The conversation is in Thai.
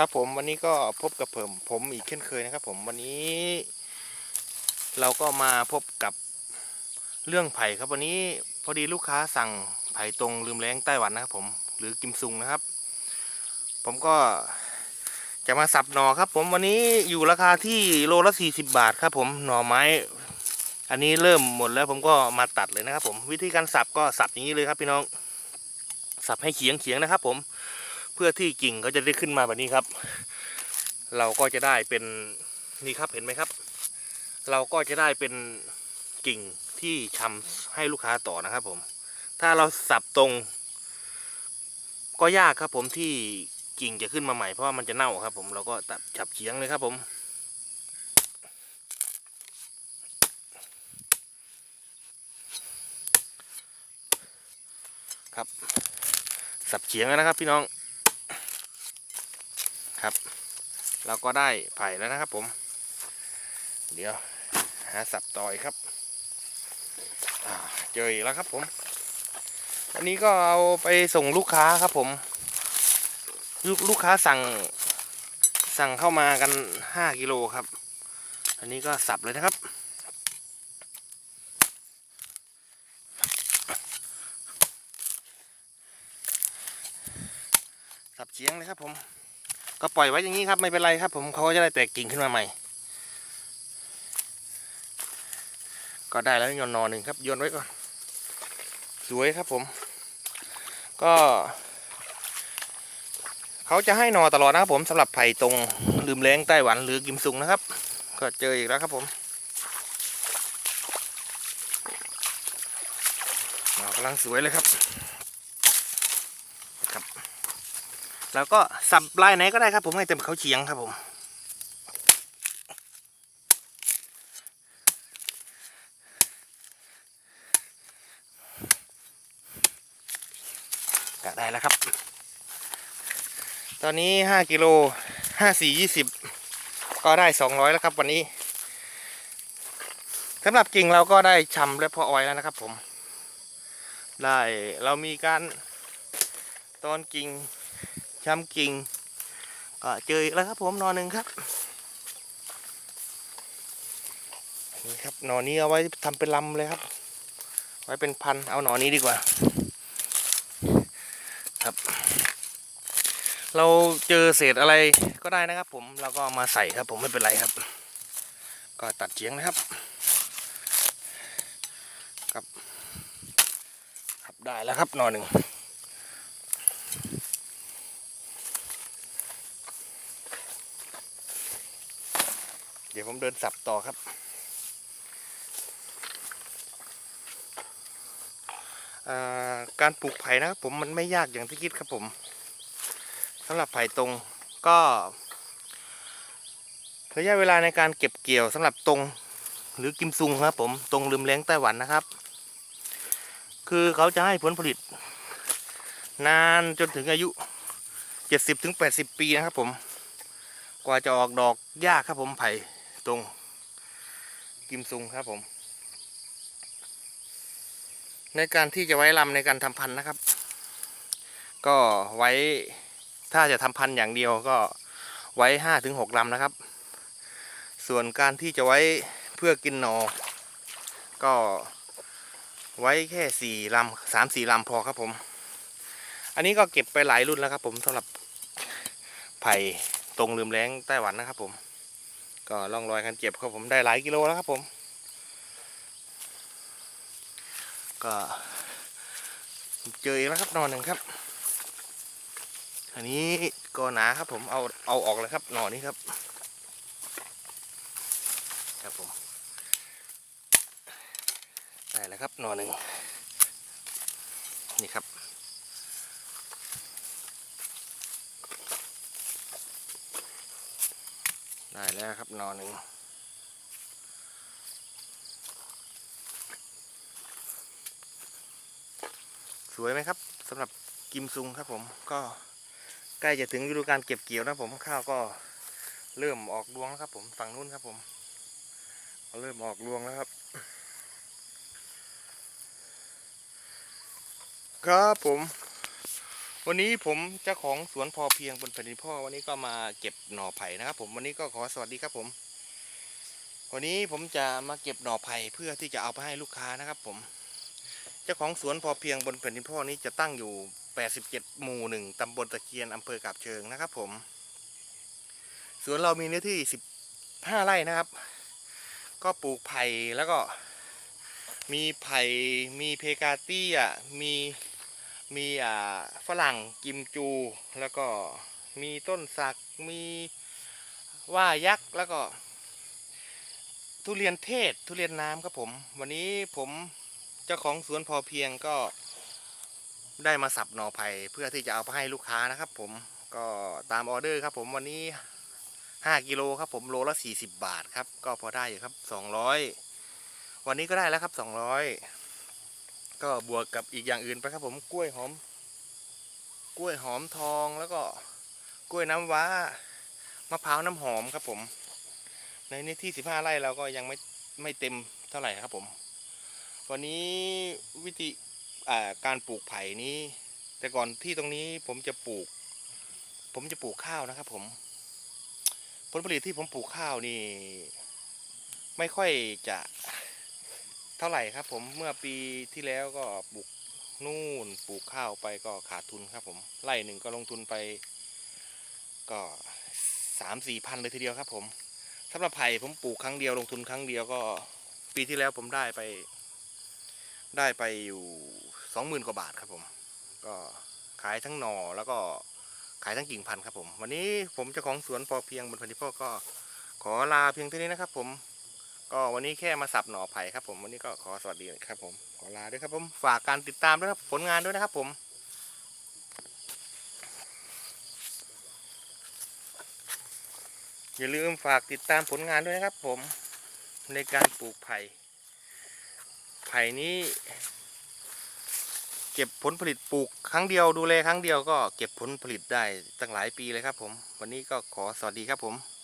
ครับผมวันนี้ก็พบกับผมผมอีกเช่นเคยนะครับ ผมวันนี้ เราก็มาพบกับเรื่องไผ่ครับวันนี้พอดีลูกค้าสั่งไผ่ตรงลืมแรงไต้หวันนะครับ ผมหรือกิมซุงนะครับ ผมก็จะมาสับหน่อครับ ผมวันนี้อยู่ราคาที่โลละ40บาทครับ ผมหน่อไม้ อันนี้เริ่มหมดแล้วผมก็มาตัดเลยนะครับ ผมวิธีการสับก็สับอย่างนี้เลยครับพี่น้อง สับให้เฉียงเฉียงนะครับ ผม เพื่อที่กิ่งเขาจะได้ขึ้นมาแบบนี้ครับ เราก็จะได้เป็นนี่ครับเห็นไหมครับ เราก็จะได้เป็นกิ่งที่ชำให้ลูกค้าต่อนะครับผม ถ้าเราสับตรง ก็ยากครับผมที่กิ่งจะขึ้นมาใหม่เพราะว่ามันจะเน่าครับ ผมเราก็ตัดฉับเฉียงเลยครับผมครับสับเฉียงนะครับพี่น้อง ครับ เราก็ได้ไผ่แล้วนะครับผม เดี๋ยวหาสับต่อยครับเจออีกแล้วครับผม อันนี้ก็เอาไปส่งลูกค้าครับผม ลูกลูกค้าสั่งสั่งเข้ามากันห้ากิโลครับ อันนี้ก็สับเลยนะครับ สับเฉียงเลยครับผม ก็ปล่อยไว้อย่างนี้ครับไม่เป็นไรครับ ผมเขาก็จะได้แตกกิ่งขึ้นมาใหม่ ก็ได้แล้วยนนอนหนึ่งครับโยนไว้ก่อนสวยครับผม ก็เขาจะให้นอตลอดนะครับผมสำหรับไผ่ตรงลืมแรงไต้หวันหรือกิมซุงนะครับ ก็เจออีกแล้วครับผมกำลังสวยเลยครับ แล้วก็สับลายไหนก็ได้ครับ ผมให้เต็มเขาเฉียงครับผมก็ได้แล้วครับ ตอนนี้ห้ากิโลห้าสี่ยี่สิบก็ได้สองร้อยแล้วครับวันนี้สำหรับกิ่งเราก็ได้ชำและพาะไว้แล้วนะครับผม ได้เรามีการตอนกิ่ง ช้ำกิ่งก็เจออีกแล้วครับผมหนอหนึ่งครับนี่ครับหนอนนี้เอาไว้ทำเป็นลำเลยครับ ไว้เป็นพันเอาหนอนนี้ดีกว่า ครับ เราเจอเศษอะไรก็ได้นะครับ ผมเราก็มาใส่ครับ ผมไม่เป็นไรครับ ก็ตัดเฉียงนะครับครับ ครับได้แล้วครับหนอหนึ่ง ดี๋ยวผมเดินสับต่อครับ การปลูกไผ่นะครับผมมันไม่ยากอย่างที่คิดครับผมสำหรับไผ่ตรงก็ระยะเวลาในการเก็บเกี่ยวสำหรับตรงหรือกิมซุงครับผมตรงลืมแรงไต้หวันนะครับ คือเขาจะให้ผลผลิต นานจนถึงอายุ 70-80ถึง80ปีนะครับผม กว่าจะออกดอกยากครับผมไผ่ ตรงกิมซุงครับผม ในการที่จะไว้ลำในการทำพันธุ์นะครับ ก็ไว้ถ้าจะทำพันธุ์อย่างเดียวก็ไว้ห้าถึงหกลำนะครับ ส่วนการที่จะไว้เพื่อกินหนอ ก็ไว้แค่สี่ลำสามสี่ลำพอครับผม อันนี้ก็เก็บไปหลายรุ่นแล้วครับผมสำหรับไผ่ตรงลืมแรงไต้หวันนะครับผม ก็ล่องรอยกันเก็บครับผมได้หลายกิโลแล้วครับผม ก็เจออีกแล้วครับหนอนหนึ่งครับ อันนี้ก็หนาครับผมเอาเอาออกเลยครับหนอนี้ครับ ครับผมได้แล้วครับหนอหนึ่งนี่ครับ ได้แล้วครับนอนหนึ่งสวยไหมครับสำหรับกิมซุงครับผมก็ใกล้จะถึงฤดูการเก็บเกี่ยวนะผมข้าวก็เริ่มออกรวงแล้วครับผมฝั่งนู้นครับผมเริ่มออกรวงแล้วครับ ครับผม วันนี้ผมเจ้าของสวนพอเพียงบนแผ่นดินพ่อวันนี้ก็มาเก็บหน่อไผ่นะครับ ผมวันนี้ก็ขอสวัสดีครับผม วันนี้ผมจะมาเก็บหน่อไผ่เพื่อที่จะเอาไปให้ลูกค้านะครับ ผม เจ้าของสวนพอเพียงบนแผ่นดินพ่อนี้จะตั้งอยู่ 87 หมู่หนึ่งตำบลตะเคียนอำเภอกาบเชิงนะครับ ผม สวนเรามีเนื้อที่ 15 ไร่นะครับ ก็ปลูกไผ่แล้วก็ มีไผ่มีเพกาเตี้ยมี มีอ่าฝรั่งกิมจู แล้วก็มีต้นสักมีว่ายักษ์แล้วก็ทุเรียนเทศทุเรียนน้ำครับผม วันนี้ผมเจ้าของสวนพอเพียงก็ได้มาสับหน่อไผ่เพื่อที่จะเอาไปให้ลูกค้านะครับ ผมก็ตามออเดอร์ครับ ผมวันนี้ 5 กิโลครับ ผมโลละ40 บาทครับ ก็พอได้อยู่ครับ 200 วันนี้ก็ได้แล้วครับ 200 ก็บวกกับอีกอย่างอื่นไปครับผมกล้วยหอม กล้วยหอมทองแล้วก็กล้วยน้ำว้ามะพร้าวน้ำหอมครับผม ในนี้ที่15ไร่เราก็ยังไม่ไม่เต็มเท่าไหร่ครับผม วันนี้วิธีการปลูกไผ่นี้ แต่ก่อนที่ตรงนี้ผมจะปลูก ผมจะปลูกข้าวนะครับผม ผลผลิตที่ผมปลูกข้าวนี่ ไม่ค่อยจะ เท่าไหร่ครับผมเมื่อปีที่แล้วก็ปลูกนู่นปลูกข้าวไปก็ขาดทุนครับผมไร่หนึ่งก็ลงทุนไป ก็สามสี่พันเลยทีเดียวครับ ผมสำหรับไผ่ผมปลูกครั้งเดียวลงทุนครั้งเดียวก็ ปีที่แล้วผมได้ไป ได้ไปอยู่สองหมื่นกว่าบาทครับผม ก็ขายทั้งหน่อแล้วก็ขายทั้งกิ่งพันธุ์ครับผม วันนี้ผมเจ้าของสวนพอเพียงบนพันธิพ่อก็ขอลาเพียงเท่านี้นะครับผม ก็วันนี้แค่มาสับหน่อไผ่ครับผมวันนี้ก็ขอสวัสดีครับผมขอลาด้วยครับผมฝากการติดตามด้วยครับผลงานด้วยนะครับผมอย่าลืมฝากติดตามผลงานด้วยนะครับ ผมในการปลูกไผ่ ไผ่นี้ เก็บผลผลิตปลูกครั้งเดียวดูแลครั้งเดียวก็เก็บผลผลิตได้ตั้งหลายปีเลยครับ ผม วันนี้ก็ขอสวัสดีครับผม